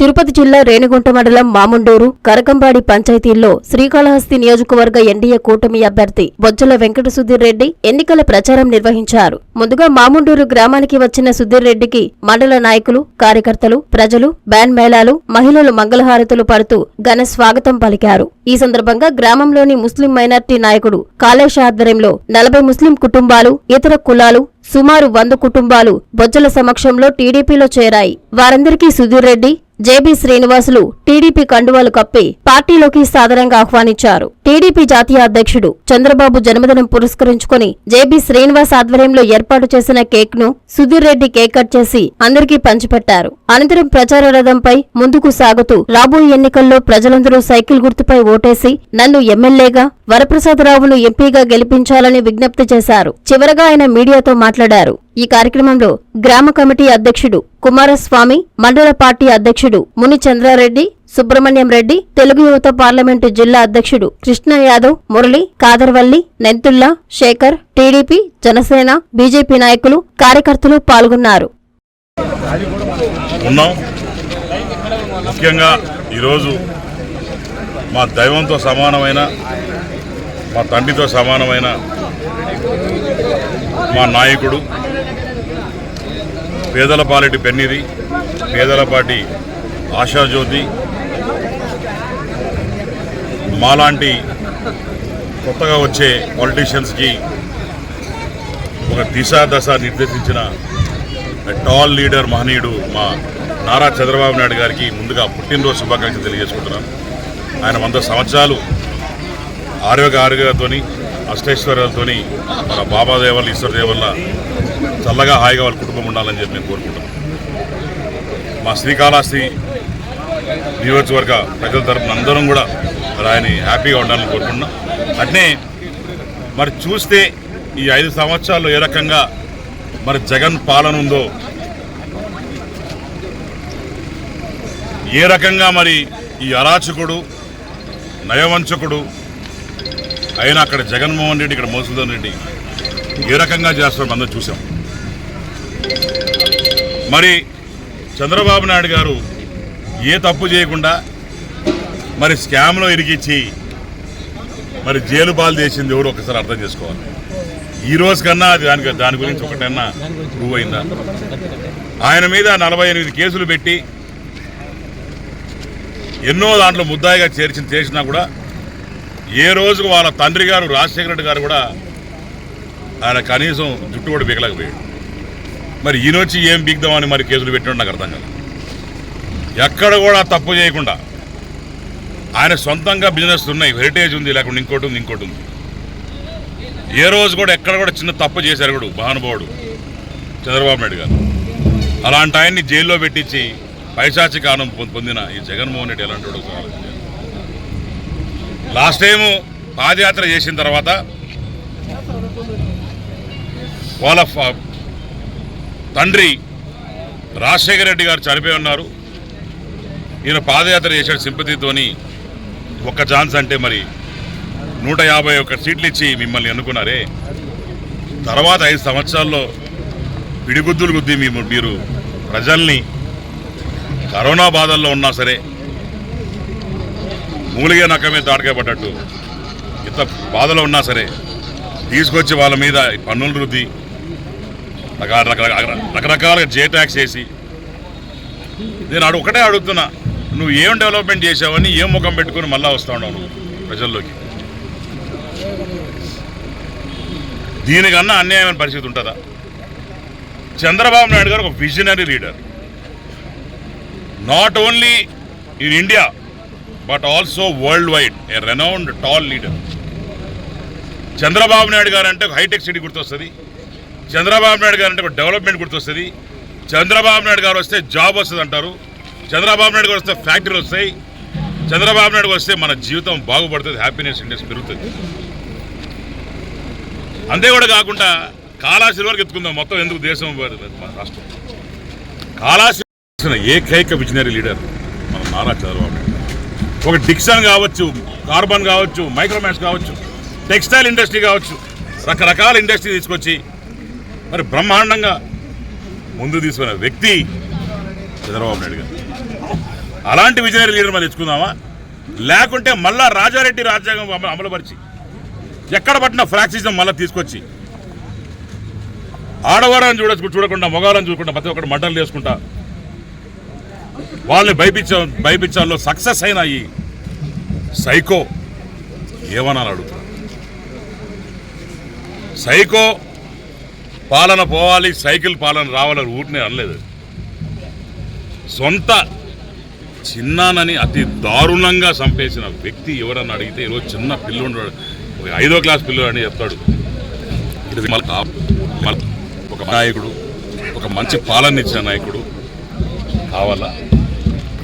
తిరుపతి జిల్లా రేణిగుంట మండలం మాముండూరు కరకంబాడి పంచాయతీల్లో శ్రీకాళహస్తి నియోజకవర్గ ఎన్డీఏ కూటమి అభ్యర్థి బొజ్జల వెంకట సుధీర్ రెడ్డి ఎన్నికల ప్రచారం నిర్వహించారు. ముందుగా మాముండూరు గ్రామానికి వచ్చిన సుధీర్ రెడ్డికి మండల నాయకులు కార్యకర్తలు ప్రజలు బ్యాండ్ మేళాలు మహిళలు మంగళహారతులు పడుతూ ఘన స్వాగతం పలికారు. ఈ సందర్భంగా గ్రామంలోని ముస్లిం మైనార్టీ నాయకుడు కాళేశ ఆధ్వర్యంలో నలభై ముస్లిం కుటుంబాలు ఇతర కులాలు సుమారు వంద కుటుంబాలు బొజ్జల సమక్షంలో టీడీపీలో చేరాయి. వారందరికీ సుధీర్ రెడ్డి జేబీ శ్రీనివాసులు టీడీపీ కండువాలు కప్పి పార్టీలోకి సాదరంగా ఆహ్వానించారు. టీడీపీ జాతీయ అధ్యక్షుడు చంద్రబాబు జన్మదినం పురస్కరించుకుని జేబీ శ్రీనివాస్ ఆధ్వర్యంలో ఏర్పాటు చేసిన కేక్ను సుధీర్ రెడ్డి కేక్ కట్ చేసి అందరికీ పంచిపెట్టారు. అనంతరం ప్రచార రథంపై ముందుకు సాగుతూ రాబోయే ఎన్నికల్లో ప్రజలందరూ సైకిల్ గుర్తుపై ఓటేసి నన్ను ఎమ్మెల్యేగా వరప్రసాదరావును ఎంపీగా గెలిపించాలని విజ్ఞప్తి చేశారు. చివరగా ఆయన మీడియాతో మాట్లాడారు. ఈ కార్యక్రమంలో గ్రామ కమిటీ అధ్యక్షుడు కుమారస్వామి మండల పార్టీ అధ్యక్షుడు ముని చంద్రారెడ్డి సుబ్రహ్మణ్యం రెడ్డి తెలుగు యువత పార్లమెంటు జిల్లా అధ్యక్షుడు కృష్ణ యాదవ్ మురళి కాదర్వల్లి నెంతుల్లా శేఖర్ టీడీపీ జనసేన బీజేపీ నాయకులు కార్యకర్తలు పాల్గొన్నారు. ముఖ్యంగా ఈరోజు మా దైవంతో సమానమైన మా తండ్రితో సమానమైన మా నాయకుడు పేదలపాలెటి పెన్నిది పేదలపాటి ఆశాజ్యోతి మాలాంటి కొత్తగా వచ్చే పాలిటీషియన్స్కి ఒక దిశా దశ నిర్దేశించిన టాల్ లీడర్ మహనీయుడు మా నారా చంద్రబాబు నాయుడు గారికి ముందుగా పుట్టినరోజు శుభాకాంక్షలు తెలియజేసుకుంటున్నాను. ఆయన వంద సంవత్సరాలు ఆరోగ్య ఆరోగ్యాలతోని అష్టైశ్వర్యాలతోని మన బాబా దేవల్ల ఈశ్వర దేవల్ల చల్లగా హాయిగా వాళ్ళ కుటుంబం ఉండాలని చెప్పి మేము కోరుకుంటాం మా శ్రీకాళహస్తి నియోజకవర్గ ప్రజల తరఫున అందరం కూడా మరి ఆయన హ్యాపీగా ఉండాలని కోరుకుంటున్నాం. అట్నే మరి చూస్తే ఈ ఐదు సంవత్సరాల్లో ఏ రకంగా మరి జగన్ పాలన ఉందో ఏ రకంగా మరి ఈ అరాచకుడు నయవంచకుడు అయినా అక్కడ జగన్మోహన్ రెడ్డి ఇక్కడ మోసూదన్ రెడ్డి ఏ రకంగా చేస్తారో అందరూ చూసాం. మరి చంద్రబాబు నాయుడు గారు ఏ తప్పు చేయకుండా మరి స్కామ్లో ఇరికిచ్చి మరి జైలు పాలు చేసింది ఎవరు ఒకసారి అర్థం చేసుకోవాలి. ఈ రోజు కన్నా దానికి దాని గురించి ఒకటన్నా ప్రూవ్ అయిందా? ఆయన మీద నలభై ఎనిమిది కేసులు పెట్టి ఎన్నో దాంట్లో ముద్దాయిగా చేర్చి చేసినా కూడా ఏ రోజుకు వాళ్ళ తండ్రి గారు రాజశేఖర రెడ్డి గారు కూడా ఆయన కనీసం జుట్టు కూడా బీకలేకపోయాడు మరి ఈయన వచ్చి ఏం బిగ్దామని మరి కేసులు పెట్టినట్టు నాకు అర్థం కాదు. ఎక్కడ కూడా తప్పు చేయకుండా ఆయన సొంతంగా బిజినెస్ ఉన్నాయి హెరిటేజ్ ఉంది లేకుండా ఇంకోటి ఉంది ఇంకోటి ఉంది. ఏ రోజు కూడా ఎక్కడ కూడా చిన్న తప్పు చేశారు కూడా మహానుభావుడు చంద్రబాబు నాయుడు గారు. అలాంటి ఆయన్ని జైల్లో పెట్టించి పైశాచికానం పొందిన ఈ జగన్మోహన్ రెడ్డి ఎలాంటి వాడు లాస్ట్ టైము పాదయాత్ర చేసిన తర్వాత వాళ్ళ తండ్రి రాజశేఖర రెడ్డి గారు చనిపోయి ఉన్నారు. ఈయన పాదయాత్ర చేశాడు సింపతితోని. ఒక్క ఛాన్స్ అంటే మరి నూట యాభై ఒక్క సీట్లు ఇచ్చి మిమ్మల్ని అనుకున్నారే తర్వాత ఐదు సంవత్సరాల్లో పిడిగుద్దులు గుద్ది మీరు ప్రజల్ని కరోనా బాధల్లో ఉన్నా సరే మూలిగే నక్క మీద తాటకాయ పడ్డట్టు. ఇంత బాధలో ఉన్నా సరే తీసుకొచ్చి వాళ్ళ మీద పన్నులు రుద్ది రకరకాలుగా జే ట్యాక్స్ వేసి నేను అడు ఒకటే అడుగుతున్నా నువ్వు ఏం డెవలప్మెంట్ చేసావని ఏం ముఖం పెట్టుకుని మళ్ళీ వస్తా ఉన్నావు ప్రజల్లోకి? దీనికన్నా అన్యాయమైన పరిస్థితి ఉంటుందా? చంద్రబాబు నాయుడు గారు ఒక visionary leader. Not only in India but also worldwide a renowned tall leader Chandrababu Naidu garu అంటే ఒక హైటెక్ సిటీ గుర్తొస్తుంది. చంద్రబాబు నాయుడు గారు అంటే ఒక డెవలప్మెంట్ గుర్తొస్తుంది. చంద్రబాబు నాయుడు గారు వస్తే జాబ్ వస్తుంది అంటారు. చంద్రబాబు నాయుడు గారు వస్తే ఫ్యాక్టరీలు వస్తాయి. చంద్రబాబు నాయుడు వస్తే మన జీవితం బాగుపడుతుంది హ్యాపీనెస్ ఇండెక్స్ పెరుగుతుంది. అంతే కూడా కాకుండా కాళాశ్రీ వరకు ఎత్తుకుందాం. మొత్తం ఎందుకు దేశం మన రాష్ట్రం. కాళాశ్రీ ఏకైక విజనరీ లీడర్ మన నారా చంద్రబాబు నాయుడు ఒక డిక్సన్ కావచ్చు కార్బన్ కావచ్చు మైక్రోమాక్స్ కావచ్చు టెక్స్టైల్ ఇండస్ట్రీ కావచ్చు రకరకాల ఇండస్ట్రీ తీసుకొచ్చి మరి బ్రహ్మాండంగా ముందు తీసుకున్న వ్యక్తి చంద్రబాబు నాయుడు గారు. అలాంటి విజయనగర లీడర్ మనం తెచ్చుకుందామా? లేకుంటే మళ్ళా రాజారెడ్డి రాజ్యాంగం అమలుపరిచి ఎక్కడ పట్టిన ఫ్రాక్సిజం మళ్ళీ తీసుకొచ్చి ఆడవాళ్ళని చూడ చూడకుండా మగవాళ్ళని చూడకుండా ప్రతి ఒక్కటి మంటలు చేసుకుంటా వాళ్ళని భయపించ భయపించాల్లో సక్సెస్ అయిన ఈ సైకో ఏమనాలి అడుగుతా. సైకో పాలన పోవాలి సైకిల్ పాలన రావాలని ఊటినే అనలేదు. సొంత చిన్నానని అతి దారుణంగా చంపేసిన వ్యక్తి ఎవరన్నా అడిగితే ఈరోజు చిన్న పిల్లోడు ఒక ఐదో క్లాస్ పిల్లోడు అని చెప్తాడు. ఇది మళ్ళీ ఒక నాయకుడు ఒక మంచి పాలన ఇచ్చిన నాయకుడు కావాలా?